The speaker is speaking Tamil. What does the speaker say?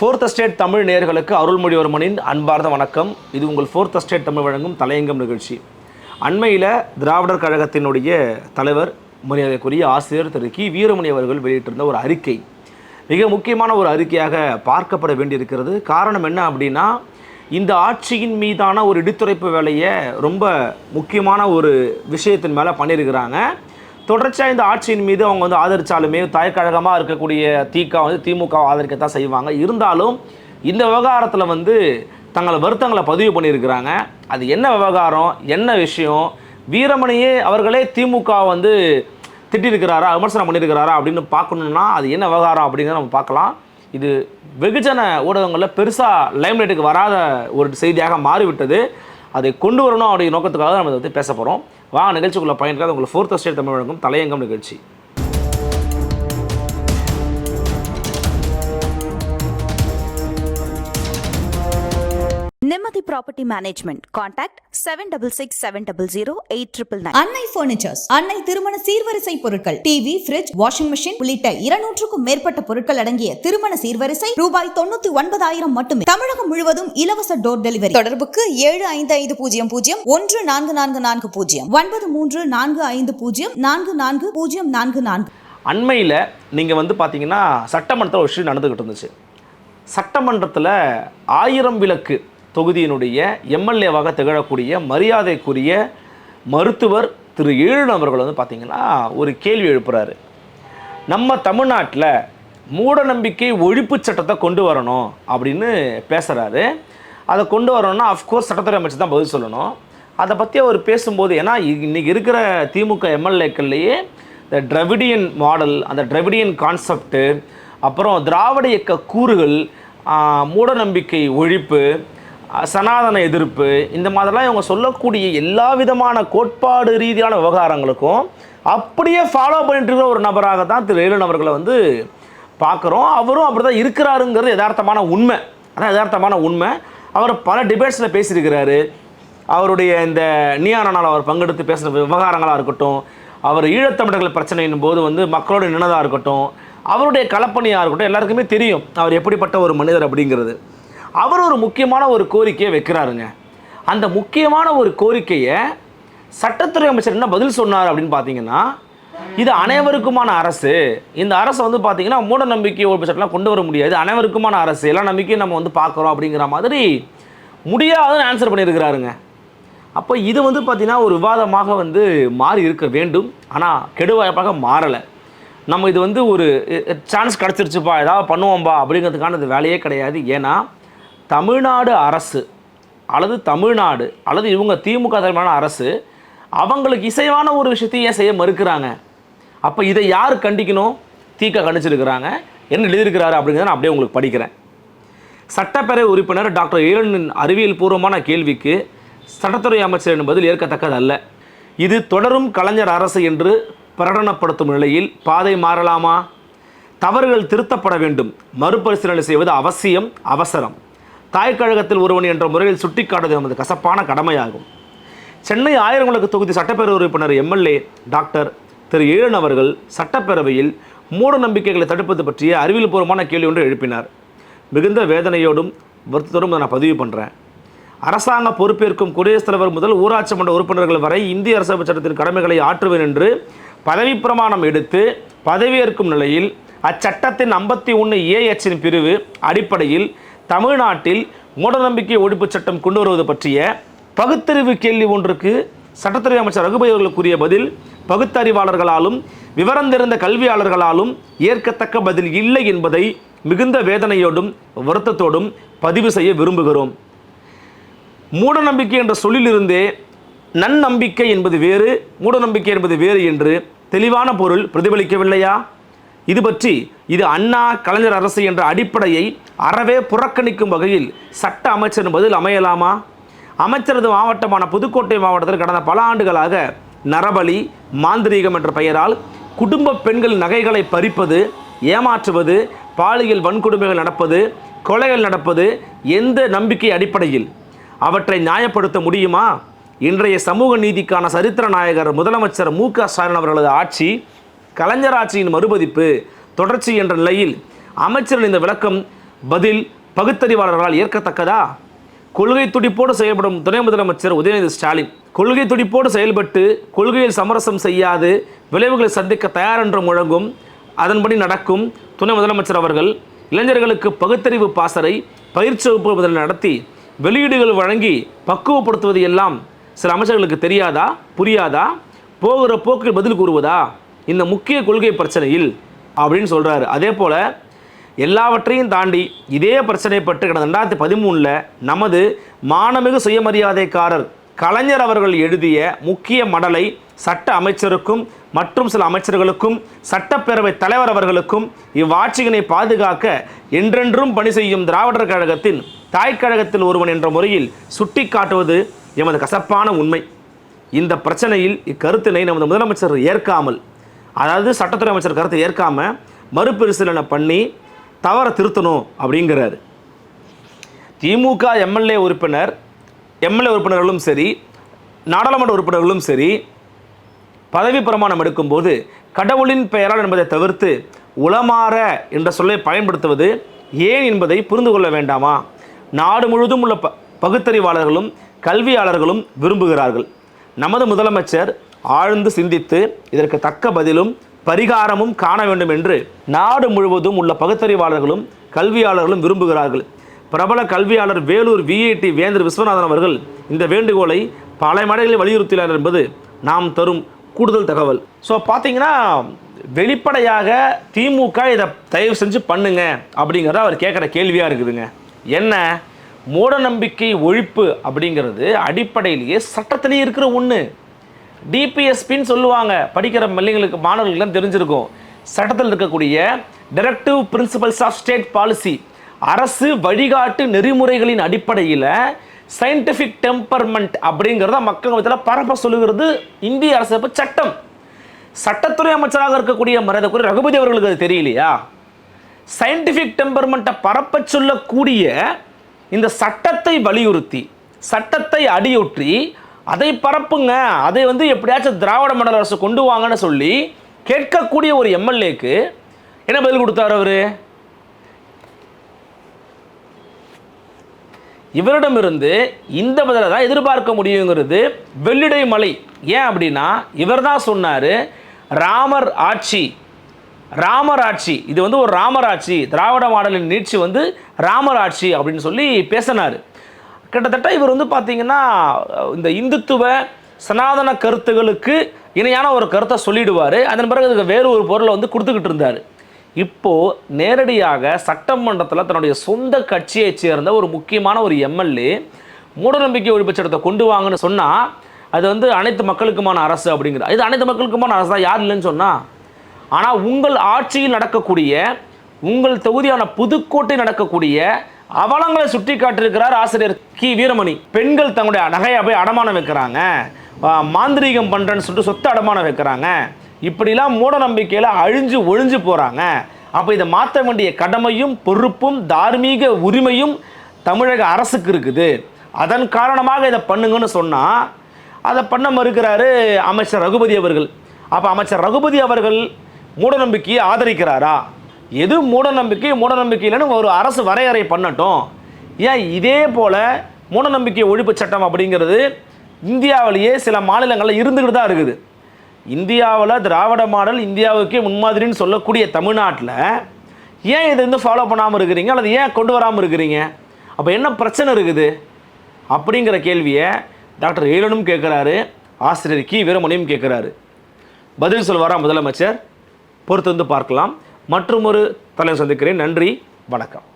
ஃபோர்த் ஸ்டேட் தமிழ் நேயர்களுக்கு அருள்மொழிவர்மனின் அன்பார்ந்த வணக்கம். இது உங்கள் ஃபோர்த் ஸ்டேட் தமிழ் வழங்கும் தலையங்கம் நிகழ்ச்சி. அண்மையில் திராவிடர் கழகத்தினுடைய தலைவர் மரியாதைக்குரிய ஆசிரியர் திரு கி. வீரமணி அவர்கள் வெளியிட்டிருந்த ஒரு அறிக்கை. மிக முக்கியமான ஒரு அறிக்கையாக பார்க்கப்பட வேண்டியிருக்கிறது. காரணம் என்ன அப்படின்னா இந்த ஆட்சியின் மீதான ஒரு இடித்துரைப்பு வேலையை ரொம்ப முக்கியமான ஒரு விஷயத்தின் மேலே பண்ணியிருக்கிறாங்க. தொடர்ச்சியாக இந்த ஆட்சியின் மீது அவங்க வந்து ஆதரித்தாலுமே தாய்க்கழகமாக இருக்கக்கூடிய திக வந்து திமுக ஆதரிக்கத்தான் செய்வாங்க. இருந்தாலும் இந்த விவகாரத்தில் வந்து தங்களை வருத்தங்களை பதிவு பண்ணியிருக்கிறாங்க. அது என்ன விவகாரம்? என்ன விஷயம்? வீரமணியே அவர்களே திமுக வந்து திட்டிருக்கிறாரா விமர்சனம் பண்ணியிருக்கிறாரா? அப்படின்னு பார்க்கணுன்னா அது என்ன விவகாரம் அப்படிங்கிறத நம்ம பார்க்கலாம். இது வெகுஜன ஊடகங்களில் பெருசாக லைம்லைட்டுக்கு வராத ஒரு செய்தியாக மாறிவிட்டது. அதை கொண்டு வரணும் அப்படிங்கிற நோக்கத்துக்காக நம்ம இதை பற்றி பேச போகிறோம் வா நிகழ்ச்சிக்குள்ளே பயணிக்காத உங்களுக்கு ஃபோர்த் ஸ்டேட் தமிழ் வழங்கும் தலையங்கம் நிகழ்ச்சி. Property management contact seven double six seven double zero eight triple nine Annai furnitures Annai திருமண சீர்வரிசை பொருட்கள். டிவி ஃபிரிட்ஜ் வாஷிங் மெஷின் உள்ளிட்ட இருநூற்றுக்கும் மேற்பட்ட பொருட்கள் அடங்கிய திருமண சீர்வரிசை ரூபாய் தொண்ணூத்தி ஒன்பதாயிரம் மட்டுமே. தமிழகம் முழுவதும் இலவச டோர் டெலிவரி தொடர்புக்கு ஏழு ஐந்து ஐந்து பூஜ்ஜியம் பூஜ்ஜியம் ஒன்று நான்கு நான்கு நான்கு பூஜ்ஜியம். ஒன்பது மூன்று நான்கு ஐந்து பூஜ்ஜியம் நான்கு நான்கு பூஜ்ஜியம் நான்கு நான்கு. அண்மையில் நீங்கள் வந்து பார்த்தீங்கன்னா சட்டமன்றத்தில் ஒரு விஷயம் நடந்துக்கிட்டு இருந்துச்சு. சட்டமன்றத்தில் ஆயிரம் விளக்கு தொகுதியினுடைய எம்எல்ஏவாக திகழக்கூடிய மரியாதைக்குரிய மருத்துவர் திரு ஏழு அவர்கள் வந்து பார்த்திங்கன்னா ஒரு கேள்வி எழுப்புறாரு. நம்ம தமிழ்நாட்டில் மூடநம்பிக்கை ஒழிப்பு சட்டத்தை கொண்டு வரணும் அப்படின்னு பேசுகிறாரு அதை கொண்டு வரணும்னா அஃப்கோர்ஸ் சட்டத்துறை அமைச்சர் தான் பதில் சொல்லணும். அதை பற்றி அவர் பேசும்போது ஏன்னா இன்றைக்கி இருக்கிற திமுக எம்எல்ஏக்கள்லேயே இந்த டிரவிடியன் மாடல் அந்த டிரவிடியன் கான்செப்ட்டு அப்புறம் திராவிட இயக்க கூறுகள் மூடநம்பிக்கை ஒழிப்பு சனாதன எதிர்ப்பு இந்த மாதிரிலாம் இவங்க சொல்லக்கூடிய எல்லா விதமான கோட்பாடு ரீதியான விவகாரங்களுக்கும் அப்படியே ஃபாலோ பண்ணிட்டு இருக்கிற ஒரு நபராக தான் திரு ஏழு நபர்களை வந்து பார்க்குறோம். அவரும் அப்படி தான் இருக்கிறாருங்கிறது யதார்த்தமான உண்மை. அதான் யதார்த்தமான உண்மை. அவர் பல டிபேட்ஸில் பேசியிருக்கிறாரு. அவருடைய இந்த நியானால் அவர் பங்கெடுத்து பேசுகிற விவகாரங்களாக இருக்கட்டும் அவர் ஈழத்தமிழர்கள் பிரச்சனையின் போது வந்து மக்களோட நின்னதாக இருக்கட்டும் அவருடைய கலப்பணியாக இருக்கட்டும் எல்லாருக்குமே தெரியும் அவர் எப்படிப்பட்ட ஒரு மனிதர் அப்படிங்கிறது. அவர் ஒரு முக்கியமான ஒரு கோரிக்கையை வைக்கிறாருங்க. அந்த முக்கியமான ஒரு கோரிக்கையை சட்டத்துறை அமைச்சர் என்ன பதில் சொன்னார் அப்படின்னு பார்த்தீங்கன்னா இது அனைவருக்குமான அரசு. இந்த அரசு வந்து பார்த்தீங்கன்னா மூட நம்பிக்கை ஒழிப்பு சட்டம்லாம் கொண்டு வர முடியாது. அனைவருக்குமான அரசு. எல்லா நம்பிக்கையும் நம்ம வந்து பார்க்குறோம் அப்படிங்கிற மாதிரி முடியாதுன்னு ஆன்சர் பண்ணியிருக்கிறாருங்க. அப்போ இது வந்து பார்த்திங்கன்னா ஒரு விவாதமாக வந்து மாறி இருக்க வேண்டும். ஆனால் கெடுவாய்ப்பாக மாறலை. நம்ம இது வந்து ஒரு சான்ஸ் கிடச்சிருச்சுப்பா. ஏதாவது பண்ணுவோம்பா அப்படிங்கிறதுக்கான இது வேலையே கிடையாது. ஏன்னா தமிழ்நாடு அரசு அல்லது தமிழ்நாடு அல்லது இவங்க திமுக தலைமையான அரசு அவங்களுக்கு இசைவான ஒரு விஷயத்தையும் ஏன் செய்ய மறுக்கிறாங்க. அப்போ இதை யார் கண்டிக்கணும்? தீக்க கண்டிச்சிருக்கிறாங்க என்ன எழுதியிருக்கிறாரு அப்படிங்கிறத நான் அப்படியே உங்களுக்கு படிக்கிறேன். சட்டப்பேரவை உறுப்பினர் டாக்டர் ஈரனின் அறிவியல் பூர்வமான கேள்விக்கு சட்டத்துறை அமைச்சர் என்பதில் ஏற்கத்தக்கதல்ல. இது தொடரும் கலைஞர் அரசு என்று பிரகடனப்படுத்தும் நிலையில் பாதை மாறலாமா? தவறுகள் திருத்தப்பட வேண்டும். மறுபரிசீலனை செய்வது அவசியம் அவசரம். தாய்க்கழகத்தில் ஒருவன் என்ற முறையில் சுட்டிக்காட்டுவது நமது கசப்பான கடமையாகும். சென்னை ஆயிரம் தொகுதி சட்டப்பேரவை உறுப்பினர் எம்எல்ஏ டாக்டர் திரு ஈழன் அவர்கள் சட்டப்பேரவையில் மூட நம்பிக்கைகளை தடுப்பது பற்றிய அறிவியல்பூர்வமான கேள்வி ஒன்று எழுப்பினார். மிகுந்த வேதனையோடும் வருத்தத்தோடும் நான் பதிவு பண்ணுறேன் அரசாங்க பொறுப்பேற்கும் குடியரசுத் தலைவர் முதல் ஊராட்சி மன்ற உறுப்பினர்கள் வரை இந்திய அரசமைப்பு சட்டத்தின் கடமைகளை ஆற்றுவேன் என்று பதவி பிரமாணம் எடுத்து பதவியேற்கும் நிலையில் அச்சட்டத்தின் ஐம்பத்தி ஒன்று ஏஎச்சின் பிரிவு அடிப்படையில் தமிழ்நாட்டில் மூடநம்பிக்கை ஒழிப்பு சட்டம் கொண்டு வருவது பற்றிய பகுத்தறிவு கேள்வி ஒன்றுக்கு சட்டத்துறை அமைச்சர் ரகுபதி அவர்கள் கூறிய பதில் பகுத்தறிவாளர்களாலும் விவரம் கல்வியாளர்களாலும் ஏற்கத்தக்க பதில் இல்லை என்பதை மிகுந்த வேதனையோடும் வருத்தத்தோடும் பதிவு செய்ய விரும்புகிறோம். மூடநம்பிக்கை என்ற சொல்லிலிருந்தே நன்னம்பிக்கை என்பது வேறு மூடநம்பிக்கை என்பது வேறு என்று தெளிவான பொருள் பிரதிபலிக்கவில்லையா? இது பற்றி இது அண்ணா கலைஞர் அரசு என்ற அடிப்படையை அறவே புறக்கணிக்கும் வகையில் சட்ட அமைச்சரின் பதில் அமையலாமா? அமைச்சரது மாவட்டமான புதுக்கோட்டை மாவட்டத்தில் கடந்த பல ஆண்டுகளாக நரபலி மாந்திரீகம் என்ற பெயரால் குடும்ப பெண்கள் நகைகளை பறிப்பது ஏமாற்றுவது பாலியல் வன்கொடுமைகள் நடப்பது கொலைகள் நடப்பது எந்த நம்பிக்கை அடிப்படையில்? அவற்றை நியாயப்படுத்த முடியுமா? இன்றைய சமூக நீதிக்கான சரித்திர நாயகர் முதலமைச்சர் மு க ஸ்டாலின் அவர்களது ஆட்சி கலைஞர் ஆட்சியின் மறுபதிப்பு தொடர்ச்சி என்ற நிலையில் அமைச்சர்கள் இந்த விளக்கம் பதில் பகுத்தறிவாளர்களால் ஏற்கத்தக்கதா? கொள்கை துடிப்போடு செயல்படும் துணை முதலமைச்சர் உதயநிதி ஸ்டாலின் கொள்கை துடிப்போடு செயல்பட்டு கொள்கையில் சமரசம் செய்யாது விளைவுகளை சந்திக்க தயார் என்று முழங்கும் அதன்படி நடக்கும் துணை முதலமைச்சர் அவர்கள் இளைஞர்களுக்கு பகுத்தறிவு பாசறை பயிற்சி வகுப்பு முதல் நடத்தி வெளியீடுகள் வழங்கி பக்குவப்படுத்துவது எல்லாம் சில அமைச்சர்களுக்கு தெரியாதா புரியாதா? போகிற போக்கில் பதில் கூறுவதா? இந்த முக்கிய கொள்கை பிரச்சனையில் அப்படின்னு சொல்கிறாரு அதே போல எல்லாவற்றையும் தாண்டி இதே பிரச்சனை பற்றி கடந்த ரெண்டாயிரத்தி பதிமூணில் நமது மானமிகு சுயமரியாதைக்காரர் கலைஞர் அவர்கள் எழுதிய முக்கிய மடலை சட்ட அமைச்சருக்கும் மற்றும் சில அமைச்சர்களுக்கும் சட்டப்பேரவை தலைவர் அவர்களுக்கும் இவ்வாட்சியினை பாதுகாக்க என்றென்றும் பணி செய்யும் திராவிடர் கழகத்தின் தாய்க்கழகத்தில் ஒருவன் என்ற முறையில் சுட்டிக்காட்டுவது எமது கசப்பான உண்மை. இந்த பிரச்சனையில் இக்கருத்தினை நமது முதலமைச்சர் ஏற்காமல் அதாவது சட்டத்துறை அமைச்சர் கருத்தை ஏற்காம மறுபரிசீலனை பண்ணி தவற திருத்தணும் அப்படிங்கிறாரு. திமுக எம்எல்ஏ உறுப்பினர் எம்எல்ஏ உறுப்பினர்களும் சரி நாடாளுமன்ற உறுப்பினர்களும் சரி பதவி பிரமாணம் எடுக்கும்போது கடவுளின் பெயரால் என்பதை தவிர்த்து உளமாற என்ற சொல்லை பயன்படுத்துவது ஏன் என்பதை புரிந்து கொள்ள வேண்டாமா? நாடு முழுவதும் உள்ள ப பகுத்தறிவாளர்களும் கல்வியாளர்களும் விரும்புகிறார்கள். நமது முதலமைச்சர் ஆழ்ந்து சிந்தித்து இதற்கு தக்க பதிலும் பரிகாரமும் காண வேண்டும் என்று நாடு முழுவதும் உள்ள பகுத்தறிவாளர்களும் கல்வியாளர்களும் விரும்புகிறார்கள். பிரபல கல்வியாளர் வேலூர் விஐடி வேந்தர் விஸ்வநாதன் அவர்கள் இந்த வேண்டுகோளை பல மடைகளில் வலியுறுத்தினார் என்பது நாம் தரும் கூடுதல் தகவல். ஸோ பார்த்தீங்கன்னா வெளிப்படையாக திமுக இதை தயவு செஞ்சு பண்ணுங்க அப்படிங்கிறத அவர் கேட்குற கேள்வியாக இருக்குதுங்க. என்ன? மூட நம்பிக்கை ஒழிப்பு அப்படிங்கிறது அடிப்படையிலேயே சட்டத்திலேயே இருக்கிற ஒன்று டிபிஎஸ்பின்னு சொல்லுவாங்க. படிக்கிற பிள்ளைங்களுக்கு மாணவர்களுக்கு தெரிஞ்சிருக்கும். சட்டத்தில் இருக்கக்கூடிய directive principles of state policy அரசு வழிகாட்டு நெறிமுறைகளின் அடிப்படையில் சயின்டிஃபிக் டெம்பர்மெண்ட் அப்படிங்கிறத மக்கள் மத்தியில் பரப்ப சொல்லுகிறது இந்திய அரசு சட்டம். சட்டத்துறை அமைச்சராக இருக்கக்கூடிய மரியாதைக்குரிய ரகுபதி அவர்களுக்கு அது தெரியலையா? சயின்டிஃபிக் டெம்பர்மெண்ட்டை பரப்ப சொல்லக்கூடிய இந்த சட்டத்தை வலியுறுத்தி சட்டத்தை அடியொற்றி அதை பரப்புங்க. அதை வந்து எப்படியாச்சும் திராவிட மண்டல அரசு கொண்டு வாங்கன்னு சொல்லி கேட்கக்கூடிய ஒரு எம்எல்ஏக்கு என்ன பதில் கொடுத்தார் அவர்? இவரிடமிருந்து இந்த பதிலை தான் எதிர்பார்க்க முடியுங்கிறது வெள்ளிடை மலை. ஏன் அப்படின்னா இவர் தான் சொன்னார் ராமர் ஆட்சி ராமர் ஆட்சி இது வந்து ஒரு ராமர் ஆட்சி திராவிட மாடலின் நீட்சி வந்து ராமர் ஆட்சி அப்படின்னு சொல்லி பேசினார். கிட்டத்தட்ட இவர் வந்து பார்த்தீங்கன்னா இந்த இந்துத்துவ சனாதன கருத்துகளுக்கு இணையான ஒரு கருத்தை சொல்லிடுவார். அதன் பிறகு அதுக்கு வேறு ஒரு பொருளை வந்து கொடுத்துக்கிட்டு இருந்தார். இப்போது நேரடியாக சட்டமன்றத்தில் தன்னுடைய சொந்த கட்சியைச் சேர்ந்த ஒரு முக்கியமான ஒரு எம்எல்ஏ மூடநம்பிக்கை ஒழிப்பு சட்டத்தை கொண்டு வாங்கன்னு சொன்னால் அது வந்து அனைத்து மக்களுக்குமான அரசு அப்படிங்கிற இது அனைத்து மக்களுக்குமான அரசு தான் யார் இல்லைன்னு சொன்னால் ஆனால் உங்கள் ஆட்சியில் நடக்கக்கூடிய உங்கள் தொகுதியான புதுக்கோட்டை நடக்கக்கூடிய அவலங்களை சுட்டி காட்டியிருக்கிறார் ஆசிரியர் கி. வீரமணி. பெண்கள் தங்களுடைய நகையை போய் அடமானம் வைக்கிறாங்க. மாந்திரீகம் பண்ணுறேன்னு சொல்லிட்டு சொத்து அடமானம் வைக்கிறாங்க. இப்படிலாம் மூட நம்பிக்கையில் அழிஞ்சு ஒழிஞ்சு போகிறாங்க அப்போ இதை மாற்ற வேண்டிய கடமையும் பொறுப்பும் தார்மீக உரிமையும் தமிழக அரசுக்கு இருக்குது. அதன் காரணமாக இதை பண்ணுங்கன்னு சொன்னால் அதை பண்ண மறுக்கிறாரு அமைச்சர் ரகுபதி அவர்கள். அப்போ அமைச்சர் ரகுபதி அவர்கள் மூடநம்பிக்கையை ஆதரிக்கிறாரா? எது மூடநம்பிக்கை மூடநம்பிக்கை இல்லைன்னு ஒரு அரசு வரையறை பண்ணட்டும். ஏன் இதே போல் மூடநம்பிக்கை ஒழிப்பு சட்டம் அப்படிங்கிறது இந்தியாவிலேயே சில மாநிலங்களில் இருந்துக்கிட்டு தான் இருக்குது. இந்தியாவில் திராவிட மாடல் இந்தியாவுக்கே முன்மாதிரின்னு சொல்லக்கூடிய தமிழ்நாட்டில் ஏன் இதை வந்து ஃபாலோ பண்ணாமல் இருக்கிறீங்க? அல்லது ஏன் கொண்டு வராமல் இருக்கிறீங்க? அப்போ என்ன பிரச்சனை இருக்குது? அப்படிங்கிற கேள்வியை டாக்டர் ஏழனும் கேட்குறாரு ஆசிரியர் கி. வீரமணியும் கேட்குறாரு. பதில் சொல்வாரா முதலமைச்சர்? பொறுத்து வந்து பார்க்கலாம். மற்றும் ஒரு தலைவர் சந்திக்கிறேன். நன்றி வணக்கம்.